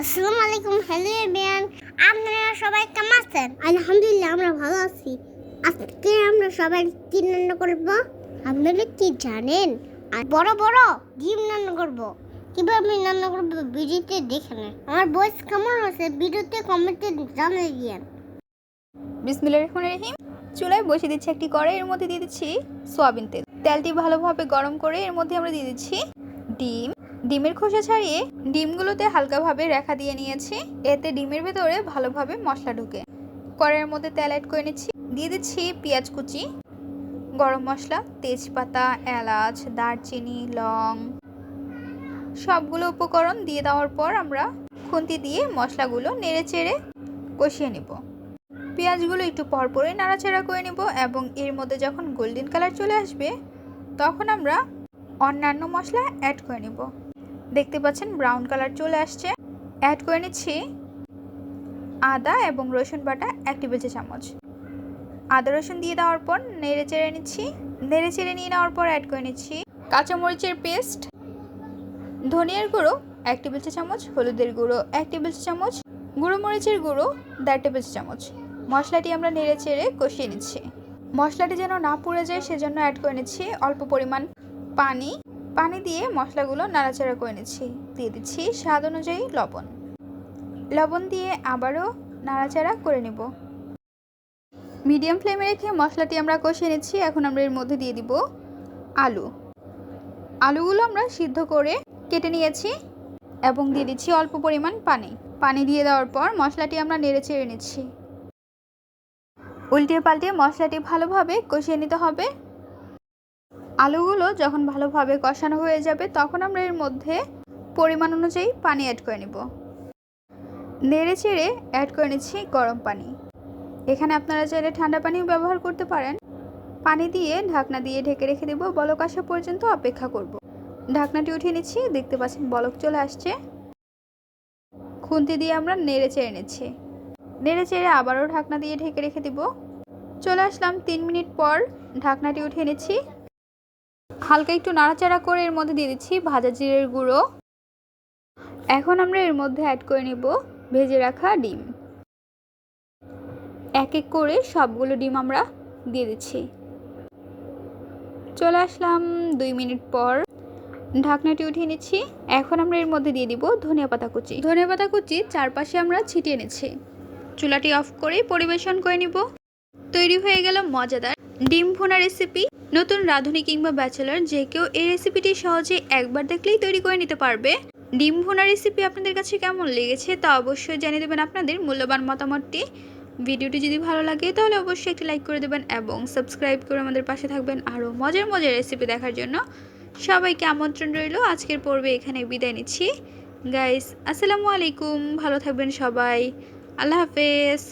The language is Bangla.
আসসালামু আলাইকুম, হ্যালো এভিয়ান আপনারা সবাই কেমন আছেন? আলহামদুলিল্লাহ, আমরা ভালো আছি। আজকে আমরা সবাই কি রান্না করব? আপনারা কি জানেন? আর বড় বড় ডিম রান্না করব। কীভাবে আমি রান্না করব ভিডিওতে দেখে নেন। আমার বয়স কেমন আছে ভিডিওতে কমেন্টে জানিয়ে দিয়েন। বিসমিল্লা রহমান রহিম। চুলায় বসিয়ে দিচ্ছি একটি কড়াই এর মধ্যে দিয়ে দিচ্ছি সয়াবিন তেল। তেলটি ভালোভাবে গরম করে এর মধ্যে আমরা দিয়ে দিচ্ছি ডিম। ডিমের খোসা ছাড়িয়ে ডিমগুলোতে হালকাভাবে রেখা দিয়ে নিয়েছি। এতে ডিমের ভেতরে ভালোভাবে মশলা ঢুকে। কড়াইয়ের মধ্যে তেল অ্যাড করে নিচ্ছি। দিয়ে দিচ্ছি পেঁয়াজ কুচি, গরম মশলা, তেজপাতা, এলাচ, দারচিনি, লং। সবগুলো উপকরণ দিয়ে দেওয়ার পর আমরা খুন্তি দিয়ে মশলাগুলো নেড়ে চেড়ে কষিয়ে নেব। পেঁয়াজগুলো একটু পরপরই নাড়াচাড়া করে নেব এবং এর মধ্যে যখন গোল্ডেন কালার চলে আসবে, তখন আমরা অন্যান্য মশলা অ্যাড করে নেব। দেখতে পাচ্ছেন ব্রাউন কালার চলে আসছে। অ্যাড করে নিচ্ছি আদা এবং রসুন বাটা এক টেবিল চা চামচ। আদা রসুন দিয়ে দেওয়ার পর নেড়ে চেড়ে নিচ্ছি। নেড়ে চেড়ে নিয়ে নেওয়ার পর অ্যাড করে নিচ্ছি কাঁচামরিচের পেস্ট ধনিয়ার গুঁড়ো এক টেবিল চা চামচ, হলুদের গুঁড়ো এক টেবিল চা চামচ গুঁড়ো মরিচের গুঁড়ো দেড় টেবিল চা চামচ। মশলাটি আমরা নেড়ে চেড়ে কষিয়ে নিচ্ছি। মশলাটি যেন না পুড়ে যায় সেজন্য অ্যাড করে নিচ্ছি অল্প পরিমাণ পানি পানি দিয়ে মশলাগুলো নাড়াচাড়া করে নিচ্ছি। দিয়ে দিচ্ছি স্বাদ অনুযায়ী লবণ। লবণ দিয়ে আবারও নাড়াচাড়া করে নেব। মিডিয়াম ফ্লেমে রেখে মশলাটি আমরা কষিয়ে নিচ্ছি। এখন আমরা এর মধ্যে দিয়ে দিব আলু। আলুগুলো আমরা সিদ্ধ করে কেটে নিয়েছি এবং দিয়ে দিচ্ছি অল্প পরিমাণ পানি। পানি দিয়ে দেওয়ার পর মশলাটি আমরা নেড়ে চেড়ে নিচ্ছি। উল্টিয়ে পাল্টিয়ে মশলাটি ভালোভাবে কষিয়ে নিতে হবে। আলুগুলো যখন ভালোভাবে কষানো হয়ে যাবে, তখন আমরা এর মধ্যে পরিমাণ অনুযায়ী পানি অ্যাড করে নেব। নেড়ে চেড়ে অ্যাড করে নিচ্ছি গরম পানি। এখানে আপনারা চাইলে ঠান্ডা পানিও ব্যবহার করতে পারেন। পানি দিয়ে ঢাকনা দিয়ে ঢেকে রেখে দেবো। বলক আসা পর্যন্ত অপেক্ষা করব। ঢাকনাটি উঠিয়ে নিচ্ছি। দেখতে পাচ্ছেন বলক চলে আসছে। খুন্তি দিয়ে আমরা নেড়ে চেড়ে নিচ্ছি। নেড়ে চেড়ে আবারও ঢাকনা দিয়ে ঢেকে রেখে দিব। চলে আসলাম তিন মিনিট পর ঢাকনাটি উঠিয়ে নিচ্ছি। হালকা একটু নাড়াচাড়া করে এর মধ্যে দিয়ে দিচ্ছি ভাজা জিরের গুঁড়ো। এখন আমরা এর মধ্যে অ্যাড করে নেব ভেজে রাখা ডিম। এক এক করে সবগুলো ডিম আমরা দিয়ে দিচ্ছি। চলে আসলাম দুই মিনিট পর। ঢাকনাটি উঠিয়ে নিচ্ছি। এখন আমরা এর মধ্যে দিয়ে দিব ধনিয়া পাতা কুচি। ধনিয়া পাতা কুচি চারপাশে আমরা ছিটিয়ে নিচ্ছি। চুলাটি অফ করে পরিবেশন করে নিব। তৈরি হয়ে গেল মজাদার ডিম ভুনা রেসিপি নতুন রাঁধুনি কিংবা ব্যাচেলার যে কেউ এই রেসিপিটি সহজে একবার দেখলেই তৈরি করে নিতে পারবে। ডিম ভুনা রেসিপি আপনাদের কাছে কেমন লেগেছে তা অবশ্যই জানিয়ে দেবেন আপনাদের মূল্যবান মতামতটি। ভিডিওটি যদি ভালো লাগে তাহলে অবশ্যই একটি লাইক করে দেবেন এবং সাবস্ক্রাইব করে আমাদের পাশে থাকবেন আরও মজার মজার রেসিপি দেখার জন্য। সবাইকে আমন্ত্রণ রইল, আজকের পর্বে এখানে বিদায় নিচ্ছি। গাইস আসসালামু আলাইকুম, ভালো থাকবেন সবাই। আল্লাহ হাফেজ।